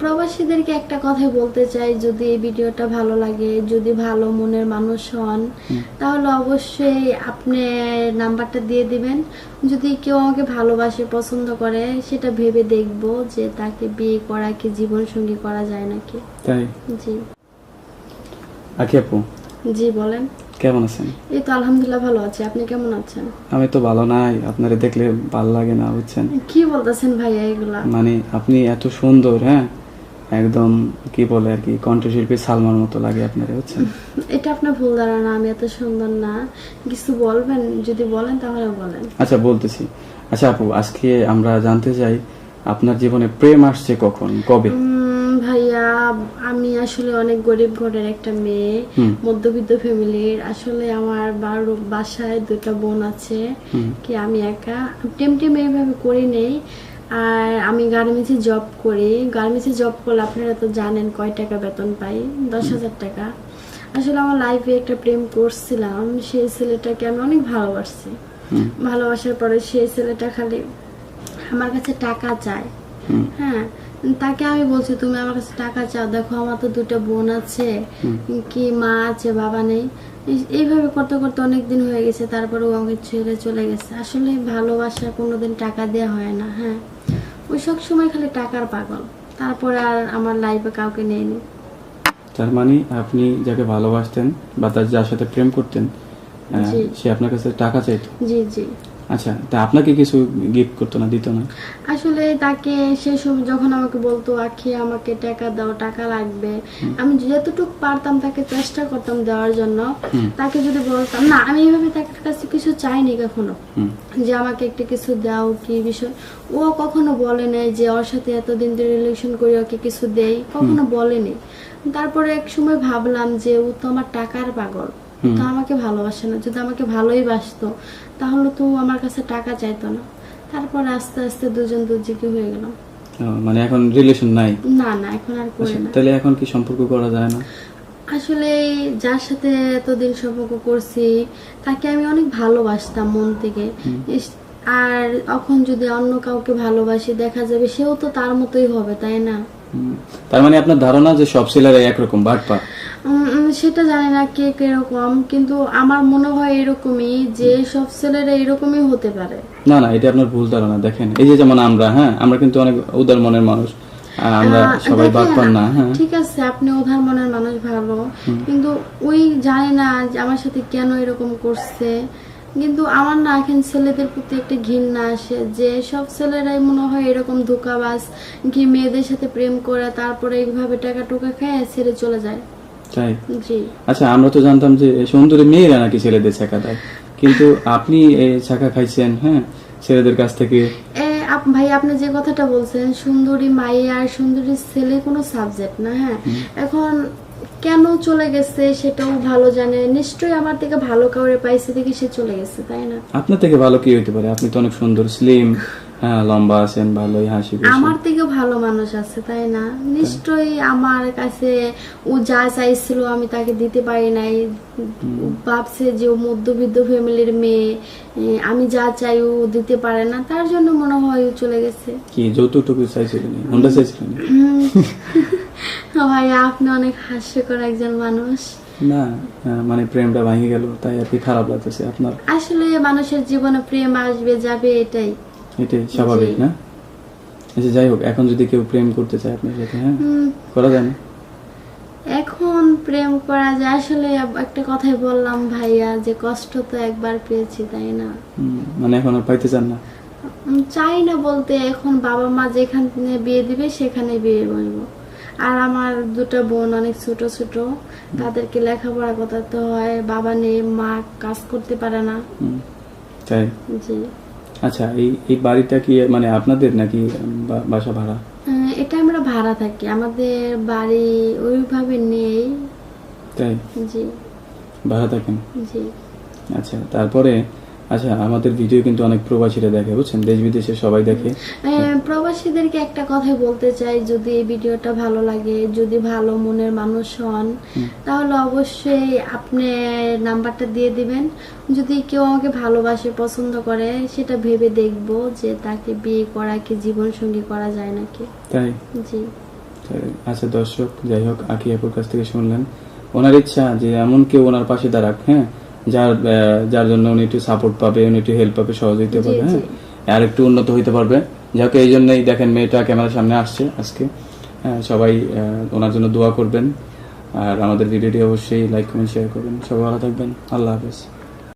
প্রবাসীদেরকে একটা কথা বলতে চাই যদি এই ভিডিওটা ভালো লাগে যদি ভালো মনের মানুষ হন তাহলে অবশ্যই আপনি নাম্বারটা দিয়ে দিবেন। যদি কেউ আমাকে ভালোবাসে পছন্দ করে সেটা ভেবে দেখব যে তাকে বিয়ে করা কি জীবন সঙ্গী করা যায় নাকি। তাই? জি। আখি আপু? জি বলেন। কেমন আছেন? এই তো আলহামদুলিল্লাহ ভালো আছি। আপনি কেমন আছেন? আমি তো ভালো নাই। আপনারে দেখলে ভালো লাগে না বুঝছেন? কি বলতেছেন ভাইয়া এগুলা? মানে আপনি এত সুন্দর হ্যাঁ? একদম কি বলে আর কি কণ্ঠশিল্পী সালমার মতো লাগে আপনারে বুঝছেন? এটা আপনার ভুল ধারণা আমি এত সুন্দর না। কিছু বলবেন? যদি বলেন তাহলে বলেন। আচ্ছা বলতেছি। আচ্ছা আপু আজকে আমরা জানতে চাই আপনার জীবনে প্রেম আসছে কখন? কবে? ভাইয়া আমি আসলে অনেক গরিব ঘরের একটা মেয়ে মধ্যবিত্ত ফ্যামিলির। আসলে আমার বারো বাসায় দুটা বোন আছে কি আমি একা? টেম টেম এইভাবে করি নেই। আর আমি গার্মেন্টসে জব করি। গার্মেন্টসে জব করলে আপনারা তো জানেন কয় টাকা বেতন পাই? দশ হাজার টাকা। আসলে আমার লাইফে একটা প্রেম করছিলাম। সেই ছেলেটাকে আমি অনেক ভালোবাসছি। ভালোবাসার পরে সেই ছেলেটা খালি আমার কাছে টাকা চায়। হ্যাঁ তাকে আমি বলছি তুমি আমার কাছে টাকা চাও দেখো আমার তো দুটো বোন আছে কি মা আছে বাবা নেই। এইভাবে করতে করতে অনেক দিন হয়ে গেছে তারপরে ও আমাকে ছেড়ে চলে গেছে। আসলে ভালোবাসা কোনোদিন টাকা দেওয়া হয় না হ্যাঁ। ওই সব সময় খালি টাকার পাগল তারপরে আর আমার লাইফে কাউকে নেয়নি। তার মানে আপনি যাকে ভালোবাসতেন বা তার যার সাথে প্রেম করতেন সে আপনার কাছে টাকা চাইতো? জি জি। আচ্ছা তা আপনাকে কিছু গিফট করতো না দিত না? আসলে তাকে সেই সময় যখন আমাকে বলতো আখি আমাকে টাকা দাও টাকা লাগবে। আমি যতটুকু পারতাম তাকে চেষ্টা করতাম দেওয়ার জন্য। তাকে যদি বলতাম না আমি এইভাবে তার কাছে কিছু চাইনি কখনো। যে আমাকে একটা কিছু দাও কি বিষয়? ও কখনো বলে নাই যে ওর সাথে এতদিন ধরে রিলেশন করি ওকে কিছু দেই। কখনো বলেনি তারপরে এক সময় ভাবলাম যে ও তো আমার টাকার পাগল। তো আমাকে ভালোবাসে না। যদি আমাকে ভালোই বাসতো তাহলে তো আমার কাছে টাকা চাইতো না। তারপর আস্তে আস্তে দুজন দুজিকে হয়ে গেলাম মানে এখন রিলেশন নাই? না না এখন আর করি আচ্ছা, না। তাহলে এখন কি সম্পর্ক করা যায় না? আসলে যার সাথে এতদিন সম্পর্ক করছি তাকে আমি অনেক ভালোবাসতাম মন থেকে। আর এখন যদি অন্য কাউকে ভালোবাসি দেখা যাবে সেও তো তার মতোই হবে তাই না। তার মানে আপনার ধারণা যে সব ছেলেরা একরকম বাটপা? সেটা জানি না কে কীরকম কিন্তু আমার মনে হয় এরকমই যে সব ছেলেরা এরকমই হতে পারে। না না এটা আপনার ভুল ধারণা দেখেন। এই যে যেমন আমরা হ্যাঁ আমরা কিন্তু অনেক উদার মনের মানুষ আমরা সবাই বাটপার না হ্যাঁ। ঠিক আছে আপনি ওধার মনের মানুষ ভালো। কিন্তু ওই জানে না আমার সাথে কেন এরকম করছে। কিন্তু আমার না এখন ছেলেদের প্রতি একটা ঘৃণা আসে যে সব ছেলেরাই মনে হয় এরকম ধোকাবাজ কি মেয়েদের সাথে প্রেম করে তারপরে এইভাবে টাকা টুকা খায় ছেড়ে চলে যায়। তাই? জি। আচ্ছা আমরা তো জানতাম যে সুন্দরী মেয়েরা নাকি ছেলেদের ছাকা দেয়। কিন্তু আপনি এই ছাকা খাইছেন হ্যাঁ? ছেলেদের কাছ থেকে। ভাই আপনি যে কথাটা বলছেন সুন্দরী মায়ে আর সুন্দরী ছেলে কোনো সাবজেক্ট না হ্যাঁ? এখন কেন চলে গেছে সেটাও ভালো জানে। নিশ্চয়ই আমার থেকে ভালো কাউরে পাইছে দেখি সে চলে গেছে তাই না? আপনার থেকে ভালো কি হইতে পারে। আপনি তো অনেক সুন্দর স্লিম হ্যাঁ লম্বা আছেন ভালোই হাসি আমার থেকেও ভালো মানুষ আছে তাই না? নিশ্চয়ই আমার কাছে ও যা চাইছিল আমি তাকে দিতে পারি নাই। ভাবছে যে ও মধ্যবিত্ত ফ্যামিলির মেয়ে আমি যা চাই ও দিতে পারে না তার জন্য মনে হয় ও চলে গেছে। কি যৌতুকটুকু হোন্ডা চাইছিলেন? ভাই আপনি অনেক হাস্যকর একজন মানুষ। না হ্যাঁ, মানে প্রেমটা ভাঙে গেল তাই আর কি খারাপ লাগতেছে আপনার? আসলে মানুষের জীবনে প্রেম আসবে যাবে এটাই। এটাই স্বাভাবিক না? আচ্ছা যাই হোক এখন যদি কেউ প্রেম করতে চায় আপনার সাথে হ্যাঁ? করা যায় না? এখন প্রেম করা যায় আসলে একটা কথাই বললাম ভাইয়া যে কষ্ট তো একবার পেয়েছি তাই না? মানে এখন আর পাইতে চান না? চাই না বলতে এখন বাবা মা যেখানে বিয়ে দিবে সেখানে বিয়ে বলব আর আমার দুটো বোন অনেক ছোট ছোট। তাদেরকে লেখাপড়া করতে হয়। বাবা নেই মা কাজ করতে পারে না। তাই? জি। আচ্ছা এই এই বাড়িটা কি মানে আপনাদের নাকি বাসা ভাড়া? এটা আমরা ভাড়া থাকি। আমাদের বাড়ি ওইভাবে নেই। তাই? জি। ভাড়া থাকেন? জি। আচ্ছা তারপরে আচ্ছা আমাদের ভিডিও কিন্তু অনেক প্রবাসীরা দেখে বুঝছেন? দেশ বিদেশে সবাই দেখে। আহ, প্রবাসীদেরকে একটা কথাই বলতে চাই যদি এই ভিডিওটা ভালো লাগে যদি ভালো মনের মানুষ হন তাহলে অবশ্যই আপনি নাম্বারটা দিয়ে দিবেন। যদি কেউ আমাকে ভালোবাসে পছন্দ করে সেটা ভেবে দেখব যে তাকে বিয়ে করা কি জীবন সঙ্গী করা যায় নাকি। তাই? জি। আচ্ছা দর্শক যাই হোক আকি আপুর কাছ থেকে শুনলেন। ওনার ইচ্ছা যে এমন কেউ ওনার পাশে দাঁড়াক হ্যাঁ? যার যার জন্য উনি একটু সাপোর্ট পাবে উনি একটু হেল্প পাবে সহযোগিতা পাবে হ্যাঁ? আর একটু উন্নত হইতে পারবে। যাকে এই জন্যই দেখেন মেয়েটা ক্যামেরার সামনে আসছে আজকে। হ্যাঁ সবাই ওনার জন্য দোয়া করবেন। আর আমাদের ভিডিওটি অবশ্যই লাইক কমেন্ট শেয়ার করবেন। সবাই ভালো থাকবেন। আল্লাহ হাফেজ।